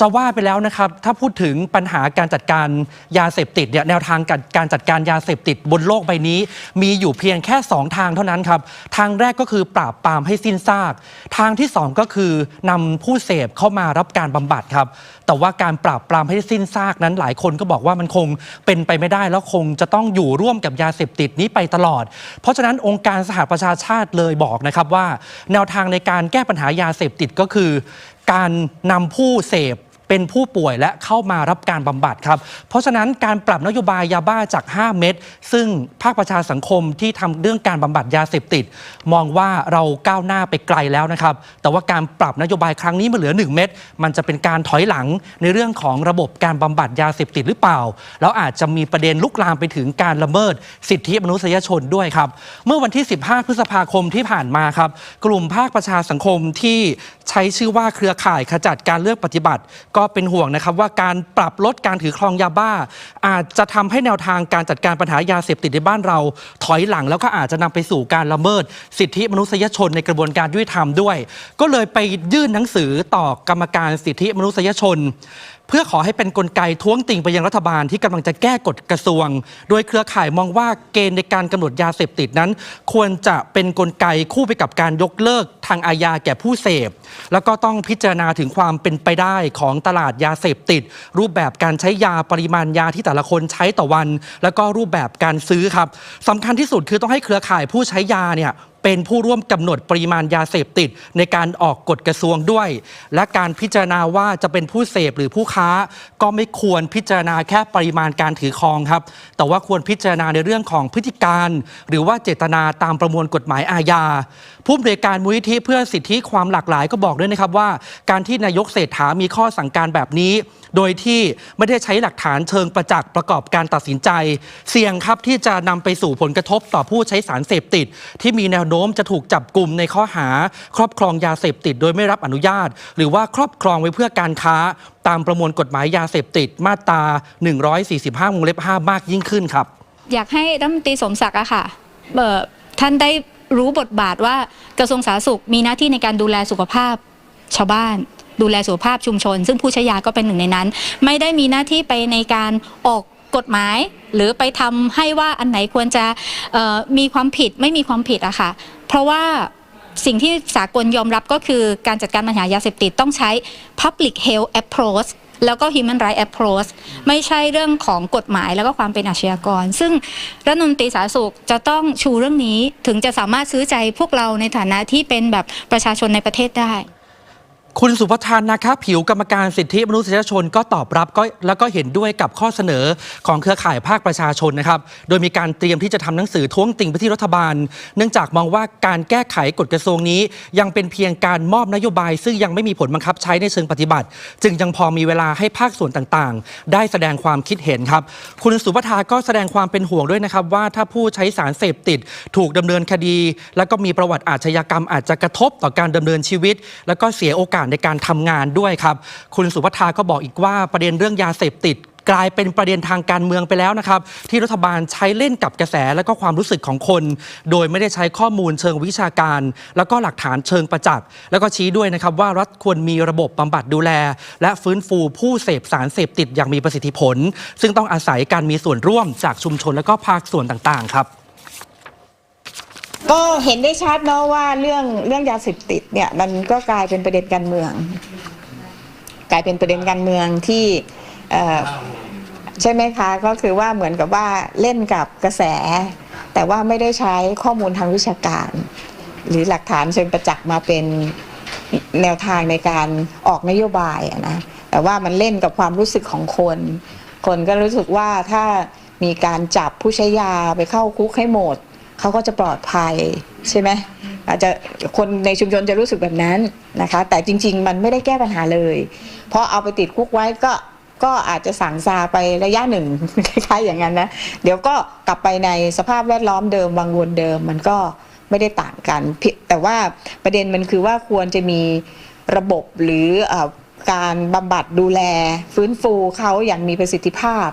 จะว่าไปแล้วนะครับ ถ้าพูดถึงปัญหาการจัดการยาเสพติดเนี่ยแนวทางการการจัดการยาเสพติดบนโลกใบนี้ มีอยู่เพียงแค่ 2 ทางเท่านั้นครับ ทางแรกก็คือปราบปรามให้สิ้นซาก ทางที่ 2 ก็คือนำผู้เสพเข้ามารับการบำบัดครับ แต่ว่าการปราบปรามให้สิ้นซากนั้นหลายคนก็บอกว่ามันคงเป็นไปไม่ได้แล้วคงจะต้องอยู่ร่วมกับยาเสพติดนี้ไปตลอด เพราะฉะนั้นองค์การสหประชาชาติเลยบอกนะครับว่า แนวทางในการแก้ปัญหายาเสพติดก็คือ การนำผู้เสพ เป็นผู้ป่วยและเข้ามารับการบำบัดครับ เพราะฉะนั้นการปรับนโยบายยาบ้าจาก 5 เม็ดซึ่งภาคประชาสังคมที่ทำเรื่องการบำบัดยาเสพติด มองว่าเราก้าวหน้าไปไกลแล้วนะครับ แต่ว่าการปรับนโยบายครั้งนี้มาเหลือ 1 เม็ดมันจะเป็นการถอยหลังในเรื่องของระบบการบำบัดยาเสพติดหรือเปล่า แล้วอาจจะมีประเด็นลุกลามไปถึงการละเมิด สิทธิมนุษยชนด้วยครับ เมื่อวันที่ 15 พฤษภาคมที่ผ่านมาครับ กลุ่มภาคประชาสังคมที่ใช้ชื่อว่าเครือข่ายขจัดการเลือกปฏิบัติก็เป็นห่วงนะครับว่าการปรับลดการถือครองยาบ้า อาจจะทำให้แนวทางการจัดการปัญหายาเสพติดในบ้านเรา ถอยหลังแล้วก็อาจจะนำไปสู่การละเมิด สิทธิมนุษยชนในกระบวนการยุติธรรมด้วย ก็เลยไปยื่นหนังสือต่อกรรมการสิทธิมนุษยชน เพื่อขอให้เป็นกลไกท้วงติงไปยังรัฐบาลที่กำลังจะแก้กฎกระทรวง โดยเครือข่ายมองว่าเกณฑ์ในการกำหนดยาเสพติดนั้น ควรจะเป็นกลไกคู่ไปกับการยกเลิกทางอาญาแก่ผู้เสพ แล้วก็ต้องพิจารณาถึงความเป็นไปได้ของตลาดยาเสพติด รูปแบบการใช้ยาปริมาณยาที่แต่ละคนใช้ต่อวัน แล้วก็รูปแบบการซื้อครับสำคัญที่สุดคือต้องให้เครือข่ายผู้ใช้ยาเนี่ย เป็นผู้ร่วมกำหนดปริมาณยาเสพติด ในการออกกฎกระทรวงด้วย และการพิจารณาว่าจะเป็นผู้เสพหรือผู้ค้า ก็ไม่ควรพิจารณาแค่ปริมาณการถือครองครับ แต่ว่าควรพิจารณาในเรื่องของพฤติการ หรือว่าเจตนาตามประมวลกฎหมายอาญาผู้อำนวยการมูลนิธิเพื่อสิทธิความหลากหลายก็บอกด้วยนะครับว่า การที่นายกเศรษฐามีข้อสั่งการแบบนี้ โดยที่ไม่ได้ใช้หลักฐานเชิงประจักษ์ประกอบการตัดสินใจ เสี่ยงครับที่จะนำไปสู่ผลกระทบต่อผู้ใช้สารเสพติด ที่มีแนวโน้มจะถูกจับกลุ่มในข้อหา ครอบครองยาเสพติดโดยไม่รับอนุญาต หรือว่าครอบครองไว้เพื่อการค้า ตามประมวลกฎหมายยาเสพติดมาตรา 145วงเล็บ 5 มากยิ่งขึ้นครับ อยากให้รัฐมนตรีสมศักดิ์อะค่ะเท่านได้รู้บทบาทว่ากระทรวงสาธารณสุขมีหน้าที่ในการดูแลสุขภาพชาวบ้าน ดูแลสุขภาพชุมชน ซึ่งผู้ใช้ยาก็เป็นหนึ่งในนั้น ไม่ได้มีหน้าที่ไปในการออก กฎหมาย หรือไปทำให้ว่าอันไหนควรจะมีความผิดไม่มีความผิดอะค่ะ เพราะว่าสิ่งที่สากลยอมรับก็คือการจัดการปัญหายาเสพติดต้องใช้ public health approach แล้วก็ human right approach ไม่ใช่เรื่องของกฎหมายแล้วก็ความเป็นอาชญากร ซึ่งรัฐมนตรีสาธารณสุขจะต้องชูเรื่องนี้ถึงจะสามารถซื้อใจพวกเราในฐานะที่เป็นแบบประชาชนในประเทศได้ คุณสุภทานนะครับผิวกรรมการสิทธิมนุษยชนก็ตอบรับก็แล้วก็เห็นด้วยกับข้อเสนอของเครือข่ายภาคประชาชนนะครับ โดยมีการเตรียมที่จะทำหนังสือท้วงติงไปที่รัฐบาล เนื่องจากมองว่าการแก้ไขกฎกระทรวงนี้ ยังเป็นเพียงการมอบนโยบาย ซึ่งยังไม่มีผลบังคับใช้ในเชิงปฏิบัติ จึงยังพอมีเวลาให้ภาคส่วนต่างๆ ได้แสดงความคิดเห็นครับ คุณสุภทาก็แสดงความเป็นห่วงด้วยนะครับว่าถ้าผู้ใช้สารเสพติด ถูกดำเนินคดี แล้วก็มีประวัติอาชญากรรมอาจจะกระทบต่อการดำเนินชีวิต แล้วก็เสียโอกาสในการทำงานด้วยครับ คุณสุภทาก็บอกอีกว่าประเด็นเรื่องยาเสพติดกลายเป็นประเด็นทางการเมืองไปแล้วนะครับ ที่รัฐบาลใช้เล่นกับกระแสและก็ความรู้สึกของคน โดยไม่ได้ใช้ข้อมูลเชิงวิชาการ แล้วก็หลักฐานเชิงประจักษ์แล้วก็ชี้ด้วยนะครับว่ารัฐควรมีระบบบำบัดดูแล และฟื้นฟูผู้เสพสารเสพติดอย่างมีประสิทธิผล ซึ่งต้องอาศัยการมีส่วนร่วมจากชุมชนและก็ภาคส่วนต่างๆ ครับ ก็เห็นได้ชัดเนาะว่าเรื่องเรื่องยาเสพติดเนี่ยมันก็กลายเป็นประเด็นการเมือง กลายเป็นประเด็นการเมืองที่ใช่ไหมคะก็คือว่าเหมือนกับว่าเล่นกับกระแส แต่ว่าไม่ได้ใช้ข้อมูลทางวิชาการ หรือหลักฐานเชิงประจักษ์มาเป็นแนวทางในการออกนโยบายนะแต่ว่ามันเล่นกับความรู้สึกของคน คนก็รู้สึกว่าถ้ามีการจับผู้ใช้ยาไปเข้าคุกให้หมด เขาก็จะปลอดภัยใช่ไหมอาจจะคนในชุมชนจะรู้สึกแบบนั้นนะคะ แต่จริง ๆ มันไม่ได้แก้ปัญหาเลย เพราะเอาไปติดคุกไว้ก็ก็อาจจะสั่งซาไประยะหนึ่งคล้ายๆอย่างนั้นนะ เดี๋ยวก็กลับไปในสภาพแวดล้อมเดิมวังวนเดิมมันก็ไม่ได้ต่างกัน แต่ว่าประเด็นมันคือว่าควรจะมีระบบหรือการบำบัดดูแล ฟื้นฟูเขาอย่างมีประสิทธิภาพ